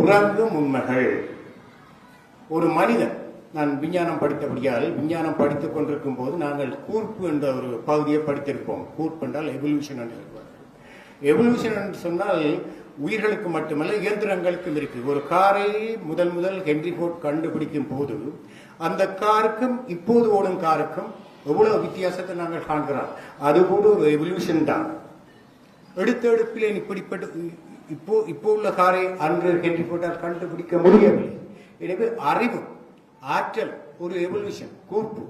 உறங்கும் உண்மைகள். ஒரு மனிதன் நான் விஞ்ஞானம் படித்தபடியால் விஞ்ஞானம் படித்துக் கொண்டிருக்கும் போது நாங்கள் கூர்ப்பு என்ற ஒரு பகுதியை படித்திருப்போம். கூர்ப்பு என்றால் எவல்யூஷன் என்று சொல்வார்கள். எவல்யூஷன் என்று சொன்னால் உயிர்களுக்கு மட்டுமல்ல இயந்திரங்களுக்கும் இருக்கு ஒரு காரை முதல் முதல் ஹென்ரி ஃபோர்ட் கண்டுபிடிக்கும் போது அந்த காருக்கும் இப்போது ஓடும் காருக்கும் எவ்வளவு வித்தியாசத்தை நாங்கள் காண்கிறோம்? அது கூட ஒரு எவல்யூஷன் தான். எடுத்த எடுப்பிலே இப்படிப்பட்ட இப்போ இப்போ உள்ள காரை அன்று ஹென்றி போட்டால் கண்டுபிடிக்க முடியவில்லை. எனவே அறிவு ஆற்றல் ஒரு எவல்யூஷன் கூப்பு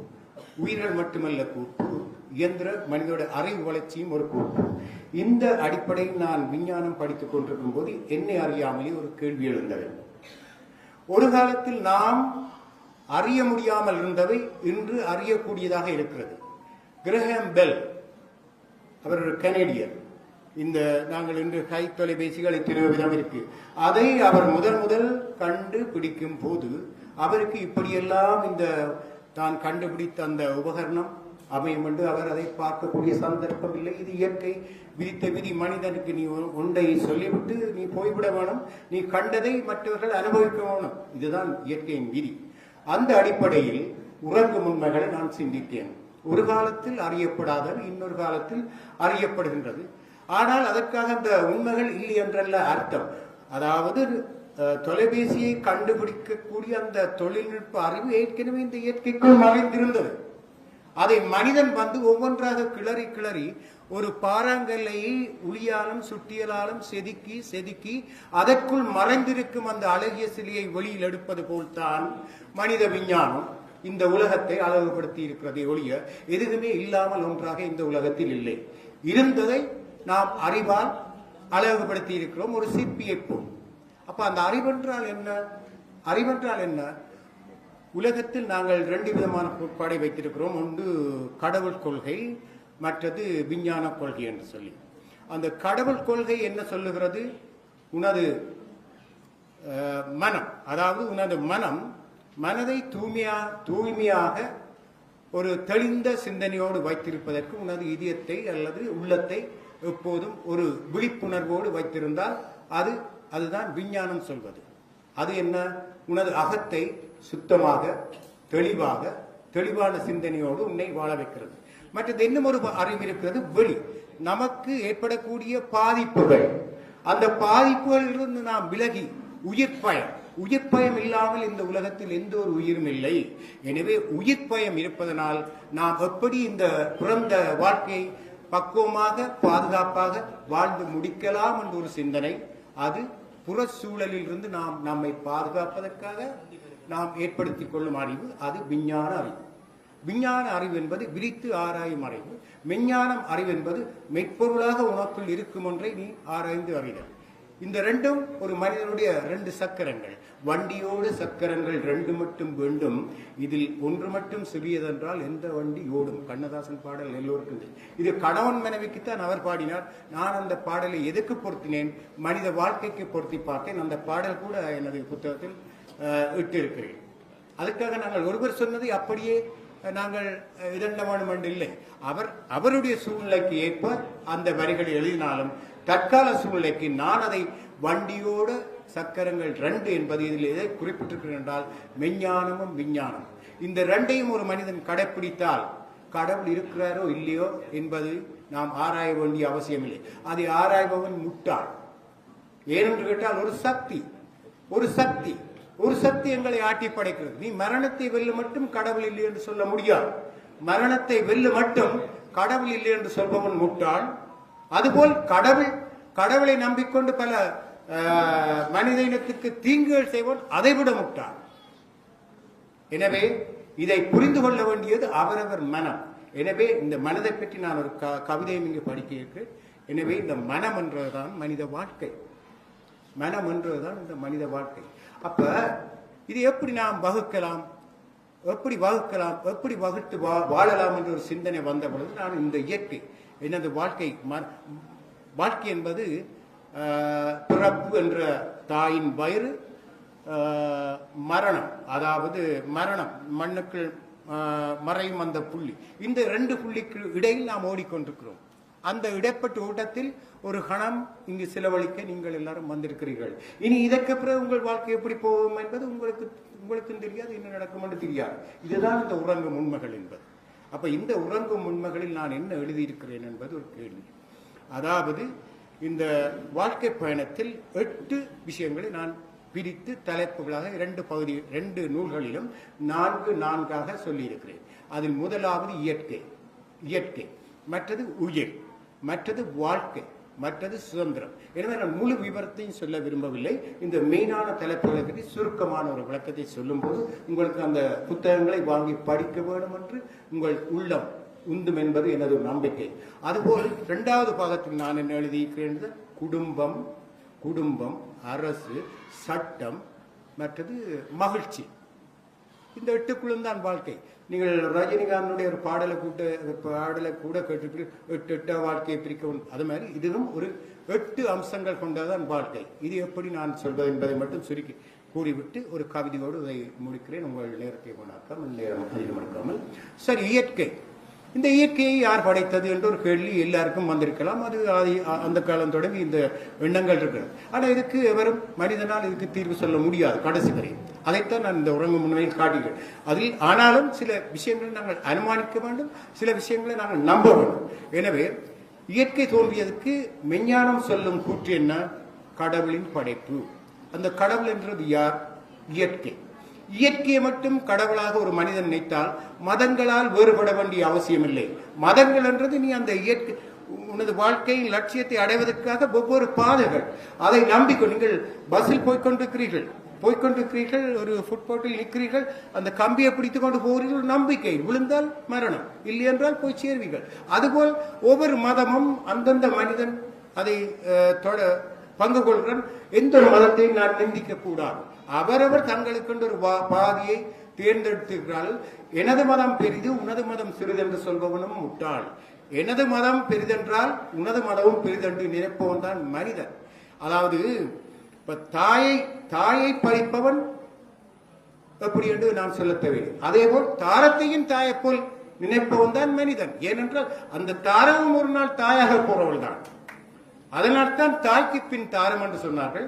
உயிர்கள் மட்டுமல்ல கூப்பு இயந்திர மனிதோட அறிவு வளர்ச்சியும் ஒரு கூப்பு இந்த அடிப்படையில் நான் விஞ்ஞானம் படித்துக் கொண்டிருக்கும் போது என்னை அறியாமலே ஒரு கேள்வி எழுந்தது. ஒரு காலத்தில் நாம் அறிய முடியாமல் இருந்தவை இன்று அறியக்கூடியதாக இருக்கிறது. கிரஹாம் பெல் அவர் ஒரு கனேடியர். இந்த நாங்கள் இன்று கை தொலைபேசிகளை எத்தனையோ விதம் இருக்கு. அதை அவர் முதல் முதல் கண்டு பிடிக்கும் போது அவருக்கு இப்படியெல்லாம் இந்த தான் கண்டுபிடித்த அந்த உபகரணம் அமையும் என்று அவர் அதை பார்க்கக்கூடிய சந்தர்ப்பம் இல்லை. இது இயற்கை விதித்த விதி. மனிதனுக்கு நீ ஒ- ஒன்றை சொல்லிவிட்டு நீ போய்விட வேணும். நீ கண்டதை மற்றவர்கள் அனுபவிக்க வேணும். இதுதான் இயற்கையின் விதி. அந்த அடிப்படையில் உறங்கும் உண்மைகளை நான் சிந்தித்தேன். ஒரு காலத்தில் அறியப்படாதது இன்னொரு காலத்தில் அறியப்படுகின்றது. ஆனால் அதற்காக அந்த உண்மைகள் இல்லை என்றல்ல அர்த்தம். அதாவது தொலைபேசியை கண்டுபிடிக்கக்கூடிய அந்த தொழில்நுட்ப அறிவு ஏற்கனவே இந்த இயற்கைக்குள் மறைந்திருந்தது. அதை மனிதன் வந்து ஒவ்வொன்றாக கிளறி கிளறி ஒரு பாறாங்கல்லையை உளியாலும் சுட்டியலாலும் செதுக்கி செதுக்கி அதற்குள் மறைந்திருக்கும் அந்த அழகிய சிலையை வெளியில் எடுப்பது போல்தான் மனித விஞ்ஞானம் இந்த உலகத்தை அழகுபடுத்தி இருக்கிறதை ஒழிய எதுவுமே இல்லாமல் ஒன்றாக இந்த உலகத்தில் இல்லை. இருந்ததை நாம் அறிவால் அழகுபடுத்தி இருக்கிறோம். ஒரு சிற்பியை போல். அப்ப அந்த அறிவென்றால் என்ன? அறிவென்றால் என்ன? உலகத்தில் நாங்கள் ரெண்டு விதமான கோட்பாடை வைத்திருக்கிறோம். ஒன்று கடவுள் கொள்கை மற்றது விஞ்ஞான கொள்கை என்று சொல்லி. அந்த கடவுள் கொள்கை என்ன சொல்லுகிறது? உனது மனம். அதாவது உனது மனம் மனதை தூய்மையா தூய்மையாக ஒரு தெளிந்த சிந்தனையோடு வைத்திருப்பதற்கு உனது இதயத்தை அல்லது உள்ளத்தை எப்போதும் ஒரு விழிப்புணர்வோடு வைத்திருந்தால் அது அதுதான் விஞ்ஞானம் சொல்வது. அது என்ன? உனது அகத்தை சுத்தமாக தெளிவாக தெளிவான சிந்தனையோடு உன்னை வாழ வைக்கிறது. மற்றது இன்னும் ஒரு அறிவு இருக்கிறது வெளி. நமக்கு ஏற்படக்கூடிய பாதிப்புகள். அந்த பாதிப்புகளிலிருந்து நாம் விலகி உயிர் பயம். உயிர் பயம் இல்லாமல் இந்த உலகத்தில் எந்த ஒரு உயிரும் இல்லை. எனவே உயிர் பயம் இருப்பதனால் நாம் எப்படி இந்த பிறந்த வாழ்க்கையை பக்குவமாக பாதுகாப்பாக வாழ்ந்து முடிக்கலாம் என்ற ஒரு சிந்தனை. அது புற சூழலில் இருந்து நாம் நம்மை பாதுகாப்பதற்காக நாம் ஏற்படுத்திக் கொள்ளும் அறிவு. அது விஞ்ஞான அறிவு. விஞ்ஞான அறிவு என்பது விரித்து ஆராயும் அறிவு. மெஞ்ஞானம் அறிவு என்பது மெய்ப்பொருளாக உனக்குள் இருக்கும் ஒன்றை நீ ஆராய்ந்து அறிதல். இந்த ரெண்டும் ஒரு மனிதனுடைய ரெண்டு சக்கரங்கள். வண்டியோடு சக்கரங்கள் ரெண்டு மட்டும் வேண்டும். இதில் ஒன்று மட்டும் சிறியதென்றால் எந்த வண்டி ஓடும் கண்ணதாசன் பாடல் எல்லோருக்கும் இது கணவன் மனைவிக்குத்தான் அவர் பாடினார். நான் அந்த பாடலை எதுக்கு பொருத்தினேன்? மனித வாழ்க்கைக்கு பொருத்தி பார்த்தேன். அந்த பாடல் கூட எனது புத்தகத்தில் அஹ், இட்டிருக்கிறேன். அதுக்காக நாங்கள் ஒருவர் சொன்னதை அப்படியே நாங்கள் அஹ், இதண்ட இல்லை அவர் அவருடைய சூழ்நிலைக்கு ஏற்ப அந்த வரிகளை எழுதினாலும் தற்கால சூழ்நிலைக்கு நான் அதை வண்டியோடு சக்கரங்கள் ரெண்டு என்பது இதில் எதை குறிப்பிட்டிருக்கிறேன் என்றால் மெஞ்ஞானமும் விஞ்ஞானம். இந்த ரெண்டையும் ஒரு மனிதன் கடைப்பிடித்தால் கடவுள் இருக்கிறாரோ இல்லையோ என்பது நாம் ஆராய வேண்டிய அவசியமில்லை. அதை ஆராய்பவன் முட்டாள். ஏனென்று கேட்டால் ஒரு சக்தி. ஒரு சக்தி. ஒரு சக்தி எங்களை ஆட்டி படைக்கிறது. நீ மரணத்தை வெல்லு மட்டும் கடவுள் இல்லை என்று சொல்ல முடியாது. மரணத்தை வெல்லு மட்டும் கடவுள் இல்லை என்று சொல்பவன் முட்டாள். அதுபோல் கடவுள் கடவுளை நம்பிக்கொண்டு பல மனித இனத்துக்கு தீங்குகள் செய்வோன் அதைவிட முட்டாள். எனவே இதை புரிந்து கொள்ள வேண்டியது அவரவர் மனம். எனவே இந்த மனதை பற்றி நான் ஒரு க- கவிதையும் இங்கு படிக்க இருக்கிறேன் எனவே இந்த மனம் என்றதுதான் மனித வாழ்க்கை. மனம் என்றதுதான் இந்த மனித வாழ்க்கை. அப்ப இது எப்படி நாம் வகுக்கலாம்? எப்படி வகுக்கலாம்? எப்படி வகுத்து வா- வாழலாம் என்ற ஒரு சிந்தனை வந்த பொழுது நான் இந்த இயற்கை எனது வாழ்க்கை ம- வாழ்க்கை என்பது பிறப்பு என்ற தாயின் வயிறு மரணம். அதாவது மரணம் மண்ணுக்குள் மறையும் அந்த புள்ளி. இந்த ரெண்டு புள்ளிக்கு இடையில் நாம் ஓடிக்கொண்டிருக்கிறோம். அந்த இடைப்பட்ட ஓட்டத்தில் ஒரு கணம் இங்கு செலவழிக்க நீங்கள் எல்லாரும் வந்திருக்கிறீர்கள். இனி இதற்கு பிறகு உங்கள் வாழ்க்கை எப்படி போகும் என்பது உங்களுக்கு உங்களுக்கும் தெரியாது என்ன நடக்கும் என்று தெரியாது. இதுதான் இந்த உறங்கும் உண்மைகள் என்பது. அப்போ இந்த உறங்கும் உண்மைகளில் நான் என்ன எழுதியிருக்கிறேன் என்பது ஒரு கேள்வி. அதாவது இந்த வாழ்க்கை பயணத்தில் எட்டு விஷயங்களை நான் பிரித்து தலைப்புகளாக இரண்டு பகுதி ரெண்டு நூல்களிலும் நான்கு நான்காக சொல்லியிருக்கிறேன். அதில் முதலாவது இயற்கை இயற்கை. மற்றது உயிர் மற்றது வாழ்க்கை. மற்றது சுதந்திரம். எனவே நான் முழு விவரத்தையும் சொல்ல விரும்பவில்லை. இந்த மெயினான தலைப்புகளை பற்றி சுருக்கமான ஒரு விளக்கத்தை சொல்லும்போது உங்களுக்கு அந்த புத்தகங்களை வாங்கி படிக்க வேண்டும் என்று உங்கள் உள்ளம் உந்தும் என்பது எனது ஒரு நம்பிக்கை. அதுபோல் இரண்டாவது பாகத்தில் நான் என்ன எழுதியிருக்கிறேன் குடும்பம் குடும்பம் அரசு சட்டம் மற்றது மகிழ்ச்சி. இந்த எட்டுக்குள்ளும் தான் வாழ்க்கை. நீங்கள் ரஜினிகாந்தனுடைய ஒரு பாடலை கூட்ட பாடலை கூட கேட்டிருப்பீர்கள். எட்டு எட்ட வாழ்க்கையை பிரிக்கவும். அது மாதிரி இதுவும் ஒரு எட்டு அம்சங்கள் கொண்டதான் வாழ்க்கை. இது எப்படி நான் சொல்வது என்பதை மட்டும் சுருக்கி கூறிவிட்டு ஒரு கவிதையோடு இதை முடிக்கிறேன். உங்கள் நேரத்தை கொண்டாக்காமல் நேரம் அதிகமாக்காமல் சரி இயற்கை. இந்த இயற்கையை யார் படைத்தது என்ற ஒரு கேள்வி எல்லாருக்கும் வந்திருக்கலாம். அது அந்த காலம் தொடங்கி இந்த எண்ணங்கள் இருக்கிறது. ஆனால் இதுக்கு எவரும் மனிதனால் இதுக்கு தீர்வு சொல்ல முடியாது கடைசி வரை. அதைத்தான் நான் இந்த உறங்கும் உண்மையில் காட்டுகிறேன். அதில் ஆனாலும் சில விஷயங்களை நாங்கள் அனுமானிக்க வேண்டும் சில விஷயங்களை நாங்கள் நம்ப வேண்டும். எனவே இயற்கை தோன்றியதுக்கு மெஞ்ஞானம் சொல்லும் கூற்று என்ன? கடவுளின் படைப்பு. அந்த கடவுள் என்றது யார்? இயற்கை. இயற்கையை மட்டும் கடவுளாக ஒரு மனிதன் நினைத்தால் மதங்களால் வேறுபட வேண்டிய அவசியமில்லை. மதங்கள் என்றது நீ அந்த இயற்கை உனது வாழ்க்கையின் லட்சியத்தை அடைவதற்காக ஒவ்வொரு பாதைகள். அதை நம்பிக்கொண்டு நீங்கள் பஸ்ஸில் போய்கொண்டிருக்கிறீர்கள் போய்கொண்டிருக்கிறீர்கள் ஒரு ஃபுட்போட்டில் நிற்கிறீர்கள் அந்த கம்பியை பிடித்து கொண்டு போகிறீர்கள் நம்பிக்கை. விழுந்தால் மரணம் இல்லை என்றால் போய் சேர்வீர்கள். அதுபோல் ஒவ்வொரு மதமும் அந்தந்த மனிதன் அதை தொட பங்கு கொள்கிறான். எந்த ஒரு மதத்தையும் நான் நிந்திக்க கூடாது. அவரவர் தங்களுக்கென்று ஒரு வா- பாதையை தேர்ந்தெடுத்திருக்கிறார்கள் எனது மதம் பெரிது உனது மதம் சிறிது என்று சொல்பவனும் முட்டாள். எனது மதம் பெரிதென்றால் உனது மதமும் பெரிதென்று நினைப்பவன் தான் மனிதன். அதாவது இப்ப தாயை தாயை பறிப்பவன் எப்படி என்று நான் சொல்ல தேவையில்லை அதேபோல் தாரத்தையும் தாயை போல் நினைப்பவன் தான் மனிதன். ஏனென்றால் அந்த தாரமும் ஒரு நாள் தாயாக போறவள் தான் அதனால்தான் தாய்க்கு பின் தாரம் என்று சொன்னார்கள்.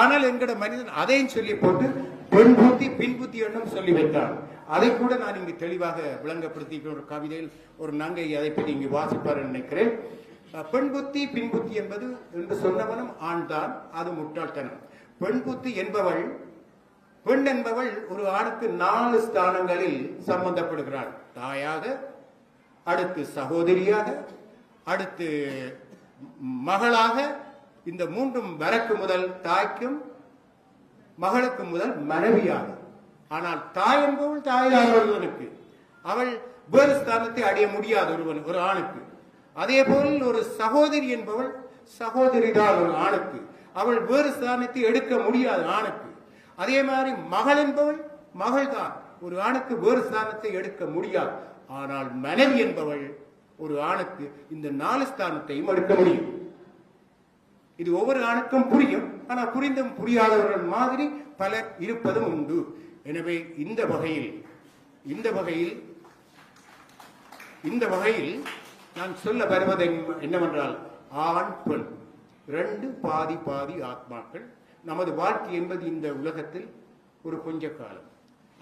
ஆனால் எங்கட மனிதன் அதையும் சொல்லி போட்டு பெண் புத்தி பின் புத்தி என்னும் சொல்லி வைத்தான் அதை கூட நான் இங்கு தெளிவாக விளங்கப்படுத்தி ஒரு கவிதையில் ஒரு நங்கை அதை பற்றி இங்கு வாசிப்பார் நினைக்கிறேன். பெண் புத்தி பின் புத்தி என்பது என்று சொன்னவனும் ஆண் தான் அது முட்டாள்தனம். பெண் புத்தி என்பவள் பெண் என்பவள் ஒரு ஆணுக்கு நாலு ஸ்தானங்களில் சம்பந்தப்படுகிறாள். தாயாக அடுத்து சகோதரியாக அடுத்து மகளாக இந்த மூன்றும் வரக்கு முதல் தாய்க்கும் மகளுக்கு முதல் மனைவியாக ஆனால் தாய் என்பவள் தாயார் ஒருவனுக்கு. அவள் வேறு ஸ்தானத்தை அடைய முடியாது ஒருவன் ஒரு ஆணுக்கு. அதே போல் ஒரு சகோதரி என்பவள் சகோதரிதான் ஒரு ஆணுக்கு. அவள் வேறு ஸ்தானத்தை எடுக்க முடியாது ஆணுக்கு. அதே மாதிரி மகள் என்பவள் மகள்தான். ஒரு ஆணுக்கு வேறு ஸ்தானத்தை எடுக்க முடியாது. ஆனால் மனைவி என்பவள் ஒரு ஆணுக்கு இந்த நாலு ஸ்தானத்தையும் எடுக்க முடியும். இது ஒவ்வொரு ஆணுக்கும் புரியும். ஆனால் புரிந்தும் புரியாதவர்கள் மாதிரி பலர் இருப்பதும் உண்டு. எனவே இந்த வகையில் இந்த வகையில் இந்த வகையில் நான் சொல்ல வருவது என்னவென்றால் ஆண் பெண் ரெண்டு பாதி பாதி ஆத்மாக்கள். நமது வாழ்க்கை என்பது இந்த உலகத்தில் ஒரு கொஞ்ச காலம்.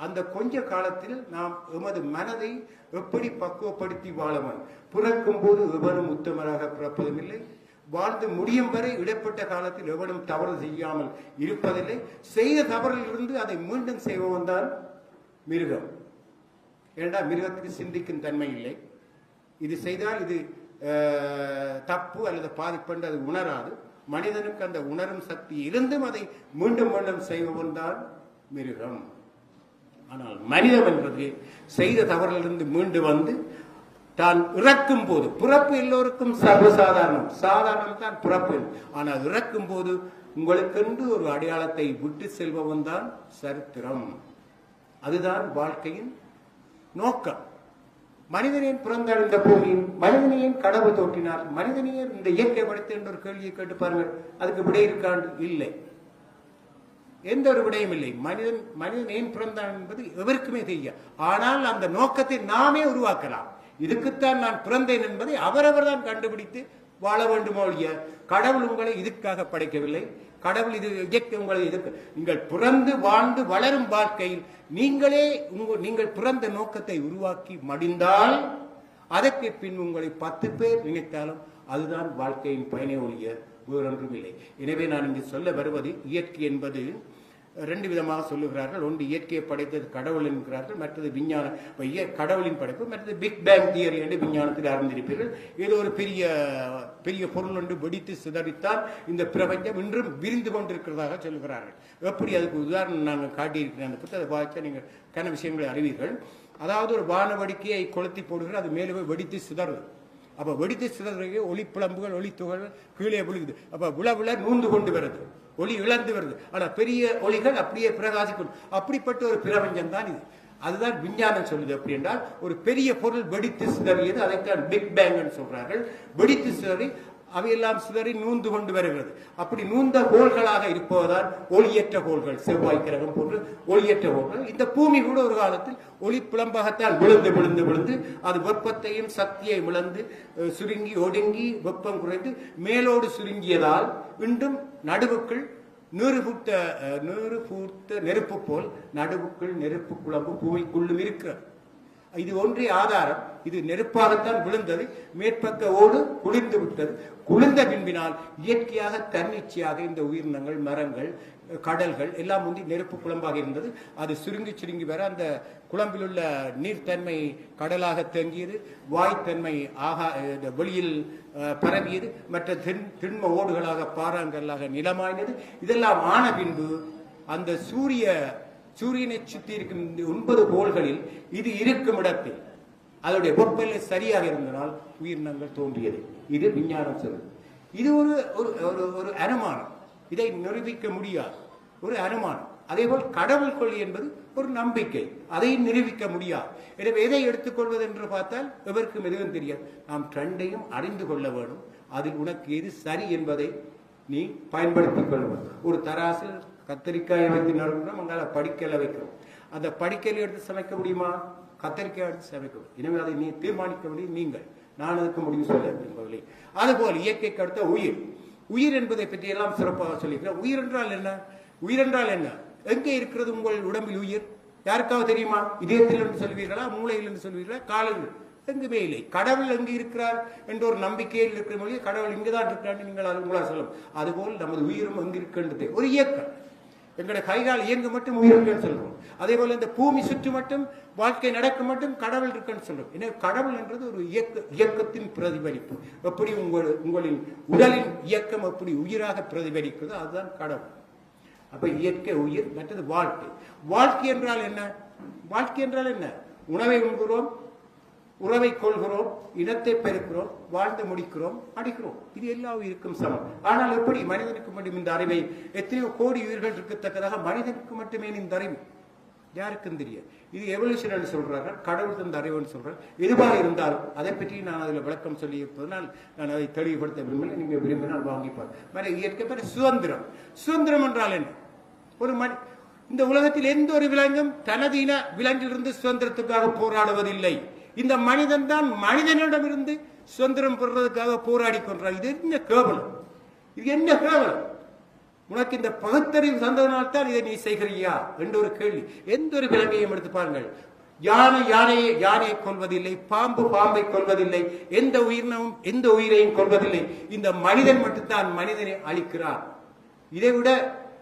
அந்த கொஞ்ச காலத்தில் நாம் எமது மனதை எப்படி பக்குவப்படுத்தி வாழவன் பிறக்கும் போது எவனும் உத்தமராக பிறப்பதும் இல்லை வாழ்ந்து முடியும் வரை இடைப்பட்ட காலத்தில் எவனும் தவறு செய்யாமல் இருப்பதில்லை. செய்த தவறில் இருந்து அதை மீண்டும் செய்பவன் தான் மிருகம். ஏண்டா மிருகத்துக்கு சிந்திக்கும் தன்மை இல்லை? இது செய்தால் இது தப்பு அல்லது பாதிப்பு அது உணராது. மனிதனுக்கு அந்த உணரும் சக்தி இருந்தும் அதை மீண்டும் மீண்டும் செய்பவன் தான் மிருகம். ஆனால் மனிதம் என்பது செய்த தவறிலிருந்து மீண்டு வந்து தான் இறக்கும் போது பிறப்பு எல்லோருக்கும் சர்வசாதாரணம். சாதாரணம் தான் பிறப்பு. ஆனால் இறக்கும் போது உங்களுக்கென்று ஒரு அடையாளத்தை விட்டு செல்பவன் தான் சரித்திரம். அதுதான் வாழ்க்கையின் நோக்கம். மனிதனின் பிறந்தடைந்த இந்த பூமியில் மனிதனையும் கடவுள் தோற்றினார்? மனிதனையும் இந்த இயற்கை படைத்து என்ற ஒரு கேள்வியை கேட்டு பாருங்கள். அதுக்கு விடை இருக்காண்டு? இல்லை. எந்த ஒரு விடையும் இல்லை. மனிதன் மனிதன் ஏன் பிறந்தான் என்பது எவருக்குமே தெரியும் ஆனால் அந்த நோக்கத்தை நாமே உருவாக்கலாம். இதுக்குத்தான் நான் பிறந்தேன் என்பதை அவரவர் தான் கண்டுபிடித்து வாழ வேண்டுமோ ஒழிய கடவுள் உங்களை இதுக்காக படைக்கவில்லை. கடவுள் இது இயக்க உங்களை இதுக்கு நீங்கள் பிறந்து வாழ்ந்து வளரும் வாழ்க்கையில் நீங்களே உங்கள் நீங்கள் பிறந்த நோக்கத்தை உருவாக்கி மடிந்தால் அதற்கு பின் உங்களை பத்து பேர் நினைத்தாலும் அதுதான் வாழ்க்கையின் பயனே ஒழிய வேறொன்றும் இல்லை. எனவே நான் இங்கு சொல்ல வருவது இயற்கை என்பது ரெண்டு விதமாக சொல்லுகிறார்கள். ஒன்று இயற்கையை படைத்தது கடவுள் என்கிறார்கள் மற்றது விஞ்ஞான இய- கடவுளின் படைப்பு மற்றது பிக் பேங் தியரி என்று விஞ்ஞானத்தில் அறிந்திருப்பீர்கள். இது ஒரு பெரிய பெரிய பொருள் ஒன்று வெடித்து சிதறித்தால் இந்த பிரபஞ்சம் இன்றும் விரிந்து கொண்டிருக்கிறதாக சொல்லுகிறார்கள் எப்படி அதுக்கு உதாரணம் நாங்கள் காட்டியிருக்கிறேன் அந்த புத்தகத்தை வாய்ச்சா நீங்கள் கன விஷயங்களை அறிவீர்கள். அதாவது ஒரு வானவடிக்கையை கொளுத்தி போடுகிற அது மேலே போய் வெடித்து சிதறுது. அப்போ வெடித்து சிதறதுக்கு ஒளி பிளம்புகள் கீழே விழுகுது. அப்போ விழ விழ நூந்து கொண்டு வருது. ஒளி இழந்து வருது. ஆனா பெரிய ஒளிகள் அப்படியே பிரகாசிக்கும். அப்படிப்பட்ட ஒரு பிரபஞ்சம் தான் இது. அதுதான் விஞ்ஞானம் சொல்லுது அப்படி என்றால் ஒரு பெரிய பொருள் வெடித்து சிதறியது அதைத்தான் பிக் பேங்னு சொல்றார்கள். வெடித்து சிதறி அவையெல்லாம் சிதறி நூந்து கொண்டு வருகிறது. அப்படி நூந்த கோள்களாக இருப்பதால் ஒளியற்ற கோள்கள் செவ்வாய் கிரகம் போன்று ஒளியற்ற கோள்கள். இந்த பூமி கூட ஒரு காலத்தில் ஒளி புலம்பகத்தால் விழுந்து விழுந்து விழுந்து அது வெப்பத்தையும் சக்தியை விழுந்து சுருங்கி ஒடுங்கி வெப்பம் குறைந்து மேலோடு சுருங்கியதால் இன்றும் நடுவுக்குள் நூறு பூட்ட நூறு பூத்த நெருப்பு போல் நடுவுக்குள் நெருப்பு குழம்பு பூமிக்குள்ளும் இருக்கிறது. இது ஒன்றே ஆதாரம். இது நெருப்பாகத்தான் விழுந்தது. மேற்பக்க ஓடு குளிர்ந்து விட்டது. குளிர்ந்த பின்பினால் இயற்கையாக தன்னிச்சையாக இந்த உயிரினங்கள் மரங்கள் கடல்கள் எல்லாம் முந்தி நெருப்பு குழம்பாக இருந்தது. அது சுருங்கி சுருங்கி வர அந்த குழம்பில் உள்ள நீர்த்தன்மை கடலாக தேங்கியது. வாய்த்தன்மை ஆகா இந்த வெளியில் பரவியது. மற்ற திண் திண்ம ஓடுகளாக பாறாங்கல்லாக நிலமாயினது. இதெல்லாம் ஆன பின்பு அந்த சூரிய சூரியனை சுற்றி இருக்கும் இந்த ஒன்பது கோள்களில் இது இருக்கும் இடத்தில். அதனுடைய வெப்பநிலை சரியாக இருந்தனால் உயிரினங்கள் தோன்றியது. இது விஞ்ஞானம் சொல்லுது. இது ஒரு ஒரு ஒரு ஒரு அனுமானம். இதை நிரூபிக்க முடியாது. ஒரு அனுமானம். அதேபோல் கடவுள் கொள்ளி என்பது ஒரு நம்பிக்கை. அதை நிரூபிக்க முடியாது. எனவே எதை எடுத்துக்கொள்வது என்று பார்த்தால் எவருக்கும் எதுவும் தெரியாது. நாம் ட்ரெண்டையும் அறிந்து கொள்ள வேண்டும். அதில் உனக்கு எது சரி என்பதை நீ பயன்படுத்திக் கொள்வது ஒரு தராசில் கத்தரிக்காயை வைத்து நறுக்கிறோம் அங்கால படிக்கல வைக்கிறோம். அந்த படிக்கையில் எடுத்து சமைக்க முடியுமா? கத்தரிக்காய் எடுத்து சமைக்க முடியும். எனவே அதை நீ தீர்மானிக்க முடியும் நீங்கள். நான் அதுக்கு முடிவு சொல்ல விரும்பவில்லை அதுபோல் இயற்கைக்கு அடுத்த உயிர். உயிர் என்பதை பற்றி எல்லாம் சிறப்பாக சொல்லிக்கிறேன் உயிர் என்றால் என்ன? உயிர் என்றால் என்ன? எங்கே இருக்கிறது உங்கள் உடம்பில் உயிர்? யாருக்காவது தெரியுமா? இதயத்தில் என்று சொல்வீர்களா? மூளையில் என்று சொல்வீர்களா? காலில் எங்குமே இல்லை. கடவுள் எங்கு இருக்கிறார் என்ற ஒரு நம்பிக்கையில் இருக்கிற மொழியை கடவுள் இங்குதான் இருக்கிறான்னு நீங்கள் அது உங்களால் சொல்லும் அதுபோல் நமது உயிரும் எங்கு இருக்கின்றது ஒரு இயக்கம். எங்களுடைய கைகால் இயங்கு மட்டும் உயிர் இருக்குன்னு சொல்றோம். அதே போல இந்த பூமி சுற்று மட்டும் வாழ்க்கை நடக்க மட்டும் கடவுள் இருக்குன்னு சொல்றோம். எனவே கடவுள் என்றது ஒரு இயக்க இயக்கத்தின் பிரதிபலிப்பு. எப்படி உங்கள் உங்களின் உடலின் இயக்கம் எப்படி உயிராக பிரதிபலிக்கிறதோ அதுதான் கடவுள். அப்ப இயற்கை உயிர் மற்றது வாழ்க்கை. வாழ்க்கை என்றால் என்ன? வாழ்க்கை என்றால் என்ன? உணவை உண்கிறோம் உறவை கொள்கிறோம் இனத்தை பெருக்கிறோம் வாழ்ந்து முடிக்கிறோம் அடிக்கிறோம். இது எல்லா உயிருக்கும் சமம். ஆனால் எப்படி மனிதனுக்கு மட்டும் இந்த அறிவை? எத்தனையோ கோடி உயிர்கள் இருக்கத்தக்கதாக மனிதனுக்கு மட்டுமே இந்த அறிவு. யாருக்கும் தெரியாது. இது எவல்யூஷன் சொல்றாங்க கடவுள் தந்த அறிவுன்னு சொல்றாங்க எதுவாக இருந்தாலும் அதை பற்றி நான் அதில் விளக்கம் சொல்லி இருப்பதனால் நான் அதை தெளிவுபடுத்த விரும்பலை நீங்கள் விரும்பினால் வாங்கிப்பார் வேற இயற்கை பேர் சுதந்திரம். சுதந்திரம் என்றால் என்ன? ஒரு மனி இந்த உலகத்தில் எந்த ஒரு விலங்கும் தனது இன விலங்கிலிருந்து சுதந்திரத்துக்காக போராடுவதில்லை. இந்த மனிதன் தான் மனிதனிடமிருந்து சுதந்திரம் பெறுறதுக்காக போராடி கொண்டார் இது என்ன கேவலம்? இது என்ன கேவலம்? உனக்கு இந்த பகுத்தறிவு தந்ததனால் தான் இதை நீ செய்கிறியா? என்ற ஒரு கேள்வி. எந்த ஒரு விலங்கையும் எடுத்து பாருங்கள். யானை யானையை யானையை கொள்வதில்லை பாம்பு பாம்பை கொள்வதில்லை எந்த உயிரினமும் எந்த உயிரையும் கொள்வதில்லை இந்த மனிதன் மட்டும்தான் மனிதனை அழிக்கிறார். இதை விட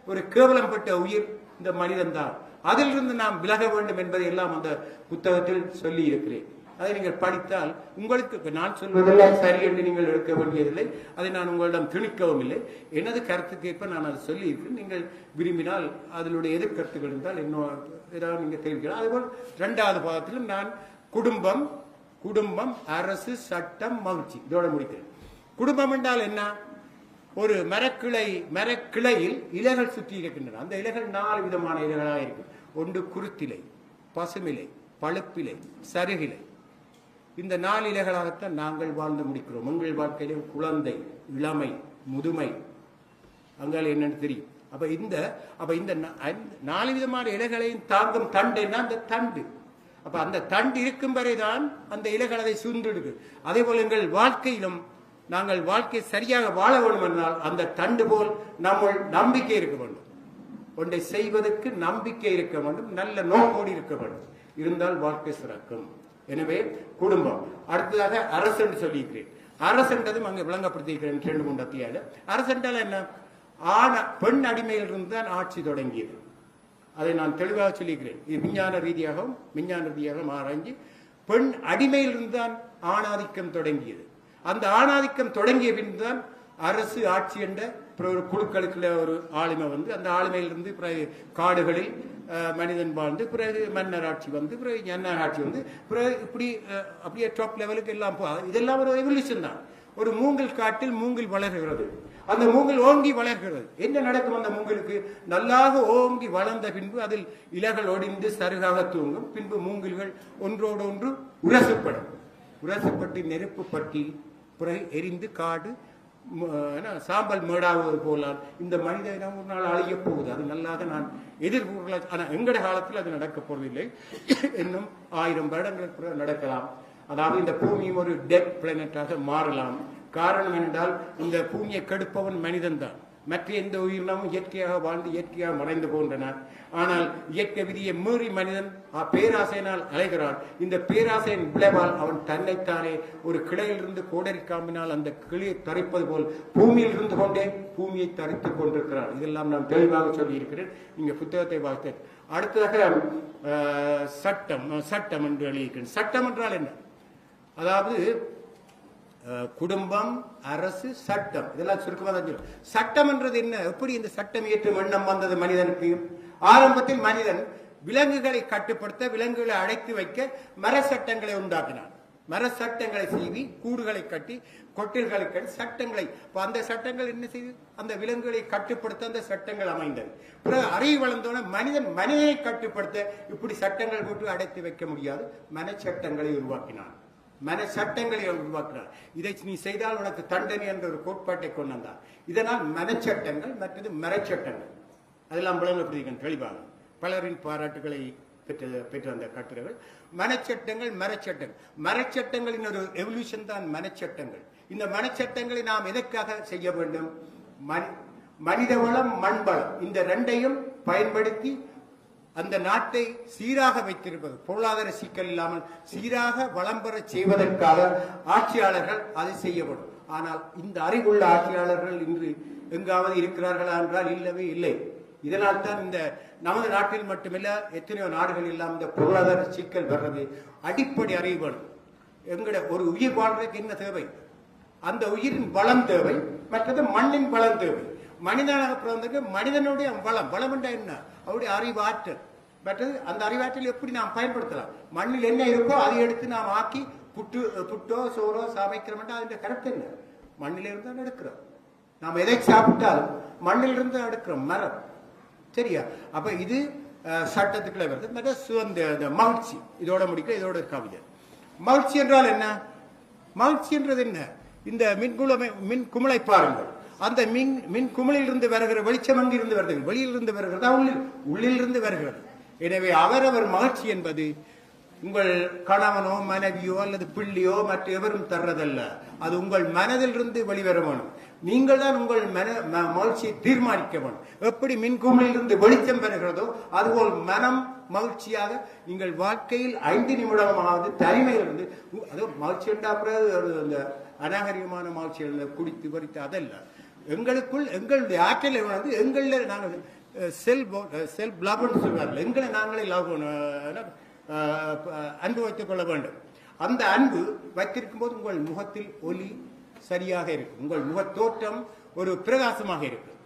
ஒரு கேவலம்பட்ட உயிர் இந்த மனிதன் தான் அதிலிருந்து நாம் விலக வேண்டும் என்பதை எல்லாம் அந்த புத்தகத்தில் சொல்லி இருக்கிறேன் அதை நீங்கள் படித்தால் உங்களுக்கு நான் சொல்வதெல்லாம் சரி என்று நீங்கள் எடுக்க வேண்டியதில்லை. அதை நான் உங்களிடம் திணிக்கவும் இல்லை. எனது கருத்துக்கேற்ப நான் அதை சொல்லியிருக்கேன் நீங்கள் விரும்பினால் அதனுடைய எதிர்கருத்துக்கள் இருந்தால் இன்னும் ஏதாவது நீங்கள் தெரிவிக்கலாம். அதுபோல் இரண்டாவது பாகத்திலும் நான் குடும்பம் குடும்பம் அரசு சட்டம் மகிழ்ச்சி. இதோட முடிக்கிறேன். குடும்பம் என்றால் என்ன? ஒரு மரக்கிளை மரக்கிளையில் இலைகள் சுற்றி இருக்கின்றன. அந்த இலைகள் நாலு விதமான இலைகளாக இருக்கு ஒன்று குருத்திலை பசுமிலை பழுப்பிலை சருகிலை. இந்த நாலு இலைகளாகத்தான் நாங்கள் வாழ்ந்து முடிக்கிறோம். உங்கள் வாழ்க்கையிலே குழந்தை இளமை முதுமை. அங்கால என்னன்னு தெரியும். அப்ப இந்த அப்ப இந்த நாலு விதமான இலைகளையும் தாங்கும் தண்டுன்னா அந்த தண்டு. அப்ப அந்த தண்டு இருக்கும் வரைதான் அந்த இலைகள் அதை சூழ்ந்துடுது. அதே போல எங்கள் வாழ்க்கையிலும் நாங்கள் வாழ்க்கை சரியாக வாழ வேண்டும் என்றால் அந்த தண்டு போல் நம்ம நம்பிக்கை இருக்க வேண்டும். ஒன்றை செய்வதற்கு நம்பிக்கை இருக்க வேண்டும். நல்ல நோக்கோடு இருக்க வேண்டும். இருந்தால் வாழ்க்கை சிறக்கும். எனவே குடும்பம். அடுத்ததாக அரசன் சொல்லியிருக்கிறேன். அரசன்றதும் அங்கே விளங்கப்படுத்தியிருக்கிறேன் ரெண்டு மூன்று அத்தியாயம். அரசன்றால் என்ன? ஆண பெண் அடிமையிலிருந்து தான் ஆட்சி தொடங்கியது. அதை நான் தெளிவாக சொல்லியிருக்கிறேன். இது விஞ்ஞான ரீதியாகவும் விஞ்ஞான ரீதியாகவும் ஆராய்ஞ்சு பெண் அடிமையிலிருந்து தான் ஆணாதிக்கம் தொடங்கியது. அந்த ஆணாதிக்கம் தொடங்கிய பின் தான் அரசு ஆட்சி என்ற பிற- ஒரு குழுக்களுக்குள்ள ஒரு ஆளுமை வந்து அந்த ஆளுமையிலிருந்து பிறகு காடுகளில் மனிதன் வாழ்ந்து பிறகு மன்னர் ஆட்சி வந்து பிறகு ஜன்னர் ஆட்சி வந்து பிறகு இப்படி அப்படியே டாப் லெவலுக்கு எல்லாம் போ இதெல்லாம் ஒரு எவல்யூஷன் தான். ஒரு மூங்கில் காட்டில் மூங்கில் வளர்கிறது. அந்த மூங்கில் ஓங்கி வளர்கிறது. என்ன நடக்கும் அந்த மூங்கிலுக்கு? நல்லாக ஓங்கி வளர்ந்த பின்பு அதில் இலைகள் ஒடிந்து சருகாக தூங்கும். பின்பு மூங்கில்கள் ஒன்றோடு ஒன்று உரசுப்படும் உரசுப்பட்டு நெருப்பு பட்டி பிறகு எரிந்து காடு என்ன, சாம்பல் மேடாவது போலால் இந்த மனித இனம் ஒரு நாள் அழிய போகுது. அது நல்லாக நான் எதிர்பார்க்கல ஆனால் எங்கட காலத்தில் அது நடக்க போவதில்லை. இன்னும் ஆயிரம் வருடங்களுக்கு பிறகு நடக்கலாம். அதாவது இந்த பூமியும் ஒரு டெத் பிளானட்டாக மாறலாம். காரணம் என்றால் இந்த பூமியை கெடுப்பவன் மனிதன்தான். மற்ற எந்த உயிரினமும் இயற்கையாக வாழ்ந்து இயற்கையாக மறைந்து போகின்றன ஆனால் இயற்கை விதியை மீறி மனிதன் பேராசையினால் அலைகிறான். இந்த பேராசையின் விளைவால் அவன் தன்னைத்தானே ஒரு கிளையிலிருந்து கோடரி காம்பினால் அந்த கிளியை தரிப்பது போல் பூமியில் இருந்து கொண்டே பூமியை தரித்துக் கொண்டிருக்கிறான். இதெல்லாம் நான் தெளிவாக சொல்லியிருக்கிறேன். நீங்க புத்தகத்தை பார்த்தேன் அடுத்ததாக சட்டம் சட்டம் என்று எழுதியிருக்கிறேன். சட்டம் என்றால் என்ன? அதாவது குடும்பம் அரசு சட்டம். இதெல்லாம் சுருக்கமாக தான் சட்டம் சட்டம்ன்றது என்ன? எப்படி இந்த சட்டம் இயற்றும் எண்ணம் வந்தது மனிதனுக்கு ஆரம்பத்தில் மனிதன் விலங்குகளை கட்டுப்படுத்த விலங்குகளை அடைத்து வைக்க மர சட்டங்களை உண்டாக்கினான். மர சட்டங்களை செய்தி கூடுகளை கட்டி கொட்டில்களை கட்டி சட்டங்களை இப்போ அந்த சட்டங்கள் என்ன செய்து? அந்த விலங்குகளை கட்டுப்படுத்த அந்த சட்டங்கள் அமைந்தது. பிறகு அறிவு வளர்ந்தோட மனிதன் மனிதனை கட்டுப்படுத்த இப்படி சட்டங்கள் போட்டு அடைத்து வைக்க முடியாது. மன சட்டங்களை உருவாக்கினான். மன சட்டங்களை உருவாக்கினார் இதை நீ செய்தால் உனக்கு தண்டனை என்ற ஒரு கோட்பாட்டை கொண்டு வந்தார். இதனால் மனச்சட்டங்கள் மற்றது மரச்சட்டங்கள். அதெல்லாம் விளங்கப்படுகிறேன் தெளிவாக. பலரின் பாராட்டுகளை பெற்ற பெற்று வந்த கட்டுரைகள். மனச்சட்டங்கள் மரச்சட்டங்கள். மரச்சட்டங்களின் ஒரு எவல்யூஷன் தான் மனச்சட்டங்கள். இந்த மனச்சட்டங்களை நாம் எதற்காக செய்ய வேண்டும்? மனித வளம் மண் வளம் இந்த ரெண்டையும் பயன்படுத்தி அந்த நாட்டை சீராக வைத்திருப்பது பொருளாதார சிக்கல் இல்லாமல் சீராக வளம் பெறச் செய்வதற்காக ஆட்சியாளர்கள் அதை செய்யப்படும். ஆனால் இந்த அறிவுள்ள ஆட்சியாளர்கள் இன்று எங்காவது இருக்கிறார்களா என்றால் இல்லவே இல்லை. இதனால் தான் இந்த நமது நாட்டில் மட்டுமல்ல எத்தனையோ நாடுகள் எல்லாம் இந்த பொருளாதார சிக்கல் வர்றது அடிப்படை அறிவு எங்கட ஒரு உயிர் வாழ்றதுக்கு என்ன தேவை? அந்த உயிரின் வளம் தேவை மற்றது மண்ணின் வளம் தேவை. மனிதனாக பிறந்ததுக்கு மனிதனுடைய வளம் வளம் என்றால் என்ன? அவருடைய அறிவாற்றல். பட் அந்த அறிவாற்றல் எப்படி நாம் பயன்படுத்தலாம்? மண்ணில் என்ன இருக்கோ அதை எடுத்து நாம் ஆக்கி புட்டு புட்டோ சோறோ சமைக்கிறோம்னா அதன் கருத்து என்ன? மண்ணில் இருந்தால் எடுக்கிறோம். நாம் எதை சாப்பிட்டாலும் மண்ணில் இருந்து தான் எடுக்கிறோம் மரம். சரியா? அப்ப இது அஹ், சட்டத்துக்குள்ள வருது. மற்ற சுதந்திர மகிழ்ச்சி. இதோட முடிக்க இதோட கவிதை. மகிழ்ச்சி என்றால் என்ன? மகிழ்ச்சி என்றது என்ன? இந்த மின்குளமை மின் குமிழை பாருங்கள். அந்த மின் மின் குமிழிலிருந்து வருகிற வெளிச்சம் அங்கிருந்து வருகிறது வெளியிலிருந்து வருகிறதா? உள்ளில் உள்ளிலிருந்து வருகிறது. எனவே அவரவர் மகிழ்ச்சி என்பது உங்கள் கணவனோ மனைவியோ அல்லது பிள்ளையோ மற்ற எவரும் தர்றதல்ல. அது உங்கள் மனதிலிருந்து வெளிவர வேணும். நீங்கள் தான் உங்கள் மன ம- மகிழ்ச்சியை தீர்மானிக்க வேணும். எப்படி மின்குமிழிலிருந்து வெளிச்சம் பெறுகிறதோ அதுபோல் மனம் மகிழ்ச்சியாக நீங்கள் வாழ்க்கையில் ஐந்து நிமிடமாவது தனிமையிலிருந்து அதோ மகிழ்ச்சி என்றா பிறகு அந்த அநாகரிகமான மகிழ்ச்சியில் குடித்து பறித்து அதல்ல. எங்களுக்குள் எங்களுடைய ஆற்றலை வந்து எங்களில் நாங்கள் செல்ஃப் செல்ஃப் லவ்னு சொல்வார்கள். எங்களை நாங்களே லவ் அன்பு வைத்துக் கொள்ள வேண்டும். அந்த அன்பு வைத்திருக்கும் போது உங்கள் முகத்தில் ஒலி சரியாக இருக்கும். உங்கள் முக தோற்றம் ஒரு பிரகாசமாக இருக்கும்.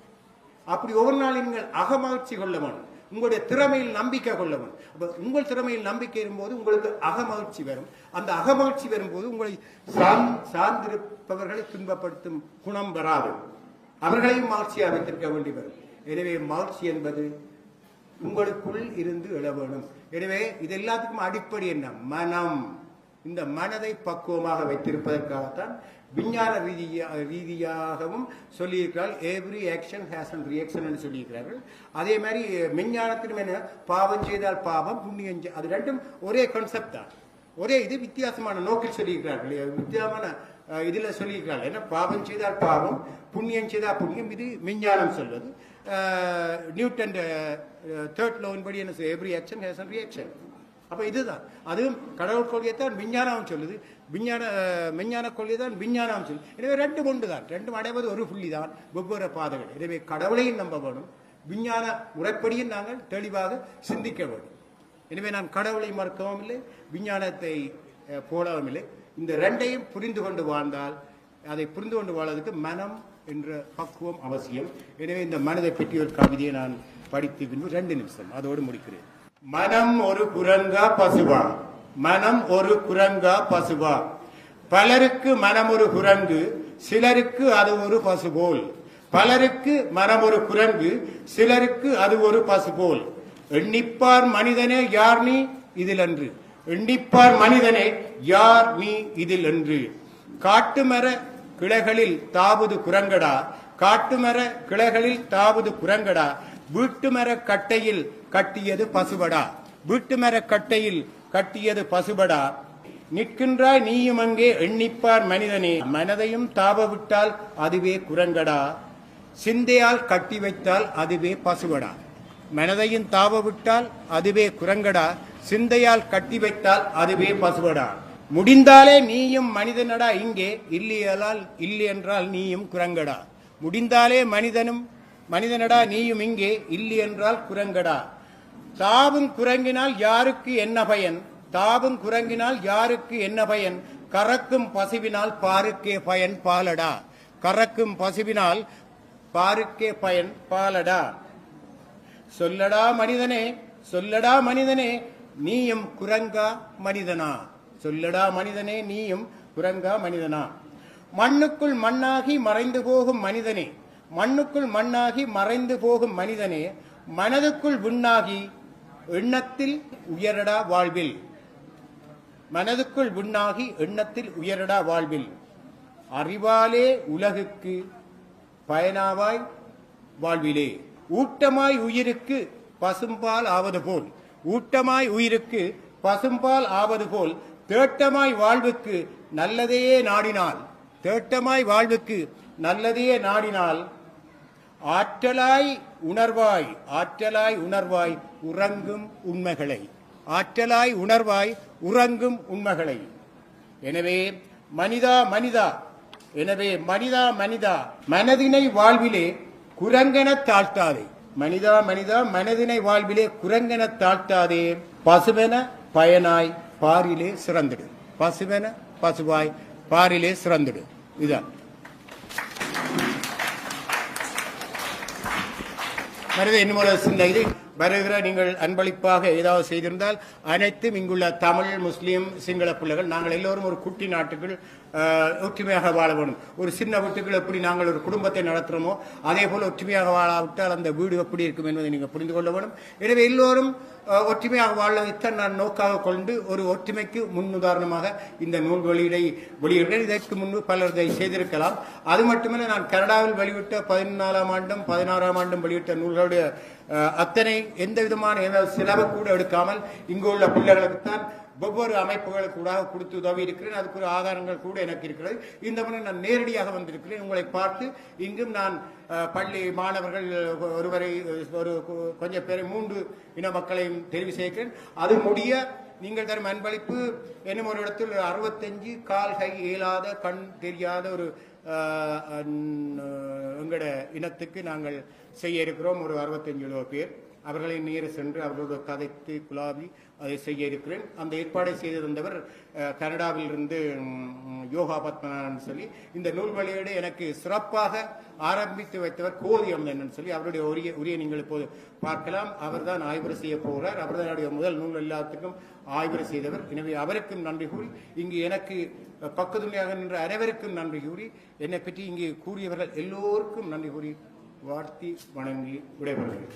அப்படி ஒவ்வொரு நாளும் நீங்கள் அகமகிழ்ச்சி கொள்ள வேண்டும். உங்களுடைய திறமையில் நம்பிக்கை கொள்ள வேண்டும். அப்போ உங்கள் திறமையில் நம்பிக்கை வரும்போது உங்களுக்கு அகமகிழ்ச்சி வரும். அந்த அகமகிழ்ச்சி வரும்போது உங்களை சார்ந்திருப்பவர்களை துன்பப்படுத்தும் குணம் வராது. அவர்களையும் மகிழ்ச்சியாக வைத்திருக்க வேண்டி வரும். எனவே மகிழ்ச்சி என்பது உங்களுக்குள் இருந்து எழ வேணும். எனவே இது எல்லாத்துக்கும் அடிப்படை என்ன? மனம். இந்த மனதை பக்குவமாக வைத்திருப்பதற்காகத்தான் விஞ்ஞான ரீதியா ரீதியாகவும் சொல்லியிருக்கிறார்கள் every action has and reaction சொல்லியிருக்கிறார்கள். அதே மாதிரி விஞ்ஞானத்திலும் என்ன? பாவம் செய்தால் பாவம் புண்ணியம் அது ரெண்டும் ஒரே கான்செப்ட் தான். ஒரே இது வித்தியாசமான நோக்கில் சொல்லியிருக்கிறார்கள். வித்தியாசமான இதில் சொல்லியிருக்கிறார்கள் என்ன? பாவம் செய்தால் பாவம் புண்ணியம் செய்தால் புண்ணியம். இது விஞ்ஞானம் சொல்வது நியூட்டன் தேர்ட் லோன் படி என்ன every action has and reaction அப்போ இதுதான். அதுவும் கடவுள் கொள்கையைத்தான் விஞ்ஞானம் சொல்லுது. விஞ்ஞான விஞ்ஞான கொள்கை தான் விஞ்ஞானம் சொல்லுது. எனவே ரெண்டு ஒன்று தான் ரெண்டும் அடைவது ஒரு புள்ளி தான் வெவ்வேறு பாதைகள். எனவே கடவுளையும் நம்ப வேணும். விஞ்ஞான முறைப்படியும் நாங்கள் தெளிவாக சிந்திக்க வேண்டும். எனவே நான் கடவுளை மறுக்கவும் இல்லை விஞ்ஞானத்தை போடவும் இல்லை. இந்த ரெண்டையும் புரிந்து கொண்டு வாழ்ந்தால் அதை புரிந்து கொண்டு வாழ்வதற்கு மனம் என்ற பக்குவம் அவசியம். எனவே இந்த மனதை பற்றி ஒரு கவிதையை நான் படித்து பின்பு ரெண்டு நிமிஷம் அதோடு முடிக்கிறேன். மனம் ஒரு குரங்கா பசுவா. மனம் ஒரு குரங்கா பசுவா. பலருக்கு மனம் ஒரு குரங்கு சிலருக்கு அது ஒரு பசு போல். பலருக்கு மனம் ஒரு குரங்கு சிலருக்கு அது ஒரு பசு போல். எண்ணிப்பார் மனிதனே யார் நீ? இதில் அன்று. எண்ணிப்பார் மனிதனே யார் நீ இதில் என்று. காட்டுமர கிளைகளில் தாவது குரங்கடா. காட்டுமர கிளைகளில் தாவது குரங்கடா. வீட்டுமர கட்டையில் கட்டியது பசுபடா. வீட்டுமர கட்டையில் கட்டியது பசுபடா. நிற்கின்றாய் நீயும் அங்கே எண்ணிப்பார் மனிதனே. மனதையும் தாவ விட்டால் அதுவே குரங்கடா. சிந்தையால் கட்டி வைத்தால் அதுவே பசுபடா. மனதையும் தாவ விட்டால் அதுவே குரங்கடா. சிந்தையால் கட்டி வைத்தால் அதுவே பசுபடா முடிந்தாலே நீயும் மனிதனடா இங்கே இல்லையலால் இல்லை என்றால் நீயும் குரங்கடா. முடிந்தாலே மனிதனும் மனிதனடா நீயும் இங்கே இல்லை என்றால் குரங்கடா. தாவும் குரங்கினால் யாருக்கு என்ன பயன்? தாவும் குரங்கினால் யாருக்கு என்ன பயன்? கறக்கும் பசுவினால் பாருக்கே பயன் பாலடா. கறக்கும் பசுவினால் பாருக்கே பயன் பாலடா. சொல்லடா மனிதனே சொல்லடா மனிதனே நீயும் குரங்கா மனிதனா. சொல்லடா மனிதனே நீயும் குரங்கா மனிதனா. மண்ணுக்குள் மண்ணாகி மறைந்து போகும் மனிதனே மண்ணுக்குள் மண்ணாகி மறைந்து போகும் மனிதனே மனதுக்குள் விண்ணாகி எண்ணத்தில் உயரடா வாழ்வில். மனதுக்குள் விண்ணாகி எண்ணத்தில் உயரடா வாழ்வில். அறிவாலே உலகுக்கு பயனாவாய் வாழ்விலே. ஊட்டமாய் உயிருக்கு பசும்பால் ஆவது போல். ஊட்டமாய் உயிருக்கு பசும்பால் ஆவது போல் தேட்டமாய் வாழ்வுக்கு நல்லதையே நாடினால். தேட்டமாய் வாழ்வுக்கு நல்லதையே நாடினால். ஆற்றலாய் உணர்வாய் ஆற்றலாய் உணர்வாய் உறங்கும் உண்மைகளை. ஆற்றலாய் உணர்வாய் உறங்கும் உண்மைகளை. எனவே மனிதா மனிதா எனவே மனிதா மனிதா மனதினை வாழ்விலே குரங்கென தாழ்த்தாதே. மனிதா மனிதா மனதினை வாழ்விலே குரங்கென தாழ்த்தாதே. பசுவென பயனாய் பாரிலே சிறந்துடு. பசுவென பசுவாய் பாரிலே சிறந்துடு. இதுதான். வருது இன்னும் சிந்தனை சின்ன இது. வருகிற நீங்கள் அன்பளிப்பாக ஏதாவது செய்திருந்தால் அனைத்தும் இங்குள்ள தமிழ் முஸ்லீம் சிங்கள பிள்ளைகள் நாங்கள் எல்லோரும் ஒரு குட்டி நாட்டுக்குள் ஒற்றுமையாக வாழ வேணும் ஒரு சின்ன வீட்டுக்குள் எப்படி நாங்கள் ஒரு குடும்பத்தை நடத்துகிறோமோ அதே போல் ஒற்றுமையாக வாழாவிட்டால் அந்த வீடு எப்படி இருக்கும் என்பதை நீங்கள் புரிந்து கொள்ள வேணும் எனவே எல்லோரும் ஒற்றுமையாக வாழ்வதைத்தான் நான் நோக்காக கொண்டு ஒரு ஒற்றுமைக்கு முன்னுதாரணமாக இந்த நூல் வெளியீடை வெளியிடுகிறேன் இதற்கு முன்பு பலர் இதை செய்திருக்கலாம். அது மட்டுமல்ல நான் கனடாவில் வெளியிட்ட பதினாலாம் ஆண்டும் பதினாறாம் ஆண்டும் வெளியிட்ட நூல்களுடைய அத்தனை எந்த விதமான எந்த செலவு கூட எடுக்காமல் இங்கு உள்ள பிள்ளைகளுக்குத்தான் ஒவ்வொரு அமைப்புகளுக்கு கூட கொடுத்து உதவி இருக்கிறேன். அதுக்கு ஒரு ஆதாரங்கள் கூட எனக்கு இருக்கிறது. இந்த முறை நான் நேரடியாக வந்திருக்கிறேன். உங்களை பார்த்து இங்கும் நான் பள்ளி மாணவர்கள் ஒருவரை ஒரு கொஞ்சம் பேரை மூன்று இன மக்களையும் தெரிவு செய்கிறேன். அது முடிய நீங்கள் தரும் அன்பளிப்பு என்னும் ஒரு இடத்தில் அறுபத்தஞ்சு கால் கை இயலாத கண் தெரியாத ஒரு எங்களோட இனத்துக்கு நாங்கள் செய்ய இருக்கிறோம். ஒரு அறுபத்தஞ்சு பேர். அவர்களை நேர சென்று அவர்களோடு கதைத்து குலாவி அதை செய்ய இருக்கிறேன் அந்த ஏற்பாடை செய்து தந்தவர் கனடாவில் இருந்து யோகா பத்மநாதன் சொல்லி இந்த நூல் வெளியீடு எனக்கு சிறப்பாக ஆரம்பித்து வைத்தவர் கோதி அம்மன் சொல்லி அவருடைய உரிய உரிய நீங்கள் இப்போது பார்க்கலாம். அவர்தான் ஆய்வு செய்ய போகிறார். அவர்தான் என்னுடைய முதல் நூல் எல்லாத்துக்கும் ஆய்வு செய்தவர். எனவே அவருக்கும் நன்றி கூறி இங்கு எனக்கு பக்கத்துணையாக நின்ற அனைவருக்கும் நன்றி கூறி என்னை பற்றி இங்கே கூறியவர்கள் எல்லோருக்கும் நன்றி கூறி வாழ்த்தி வணங்கி விடைபெறுகிறேன்.